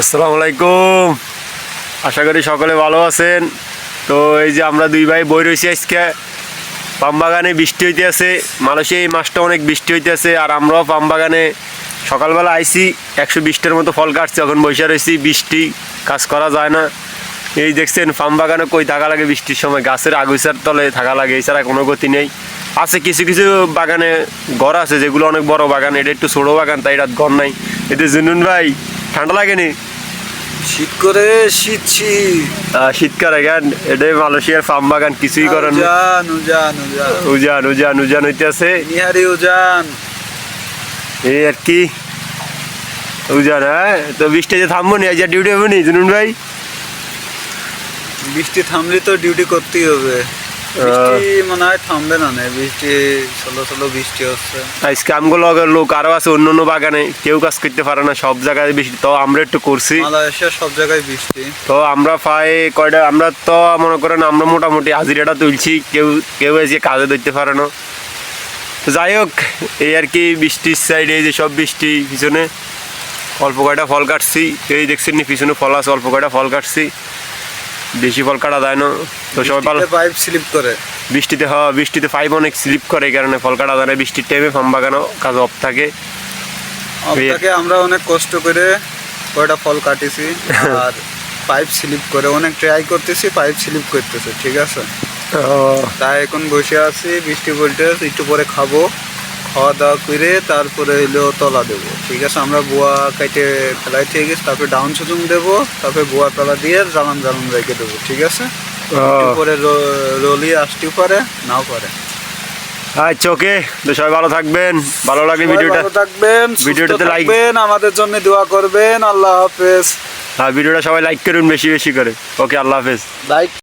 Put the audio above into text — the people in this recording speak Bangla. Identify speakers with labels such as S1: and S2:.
S1: আসসালামু আলাইকুম। আশা করি সকলে ভালো আছেন। তো এই যে আমরা দুই ভাই বই রয়েছি আজকে। বাগানে বৃষ্টি হইতে আছে মানুষে এই মাসটা অনেক বৃষ্টি হইতে আছে আর আমরাও বাগানে সকালবেলা আইসি একশো বিশটার মতো ফল কাটছি, এখন বৈশা রয়েছি। বৃষ্টি কাজ করা যায় না। এই দেখছেন বাগানে কই থাকা লাগে বৃষ্টির সময়? গাছের আগুইসার তলে থাকা লাগে, এছাড়া কোনো গতি নেই। আছে কিছু কিছু বাগানে ঘর আছে, যেগুলো অনেক বড় বাগান, এটা একটু ছোটো বাগান, তাই এটা ঘর নাই। এতে জুনুন ভাই ঠান্ডা লাগেনি?
S2: শীত করে শীত শীত
S1: শীতকালে গান এটাই মালয়েশিয়ার ফার্ম বাগান কিছুই করেন
S2: উজান উজান উজান।
S1: উজান উজান হইতে আছে
S2: নিহারি উজান।
S1: এই আর কি? উজান হ্যাঁ? তো বৃষ্টিতে থামবো নি? আজ ডিউটি হবে নি জুনুন ভাই?
S2: বৃষ্টি থামলে তো ডিউটি করতেই হবে। বৃষ্টি মনে হয় থামবে না নে বৃষ্টি ষোলো ষোলো বৃষ্টি হচ্ছে।
S1: আজকে আমগুলো লোক আরও আছে অন্য অন্য বাগানে কেউ কাজ করতে পারে না সব জায়গায় বৃষ্টি। তো আমরা একটু করছি।
S2: মালয়েশিয়া সব জায়গায় বৃষ্টি।
S1: তো আমরা পাই কয়টা আমরা তো মনে করেন আমরা মোটামুটি হাজিরাটা তুলছি কেউ কেউ এসে কাজে ধরতে পারে না। যাই হোক এই আর কি বৃষ্টির সাইডে এই যে সব বৃষ্টি পিছনে অল্প কয়টা ফল কাটছি। এই দেখছেন পিছনে ফল আছে অল্প কয়টা ফল কাটছি। বেশি ফল কাটা যায় না। তো সবাই ভালো
S2: পাইপ স্লিপ করে।
S1: বৃষ্টিতে হওয়া বৃষ্টিতে পাইপ অনেক স্লিপ করে এই কারণে ফল কাটা যায় না। বৃষ্টির টাইমে ফার্ম বাগানো কাজ অফ থাকে।
S2: আপনাকে আমরা অনেক কষ্ট করে কয়টা ফল কাটিছি আর পাইপ স্লিপ করে অনেক ট্রাই করতেছি পাইপ স্লিপ করতেছে ঠিক আছে? তাই এখন বসে আছি বৃষ্টি বলতে একটু পরে খাব। খাওয়া দাওয়া করে তারপরে হইল তলা দেবো। ঠিক আছে আমরা বোয়া কাইটে ফেলাই থেকে গেছি তারপরে ডাউন সুজুম দেবো তারপরে বোয়া তলা দিয়ে জ্বালান জ্বালান রেখে দেবো ঠিক আছে? পরে রলি আসতেও পারে নাও পারে।
S1: আচ্ছা ওকে। তো সবাই ভালো থাকবেন। ভালো লাগলে ভিডিওটা
S2: ভালো থাকবেন
S1: ভিডিওটাতে like-
S2: আমাদের জন্য দোয়া করবেন। আল্লাহ হাফেজ।
S1: আর ভিডিওটা সবাই লাইক করুন বেশি বেশি করে। ওকে আল্লাহ হাফেজ।
S2: লাইক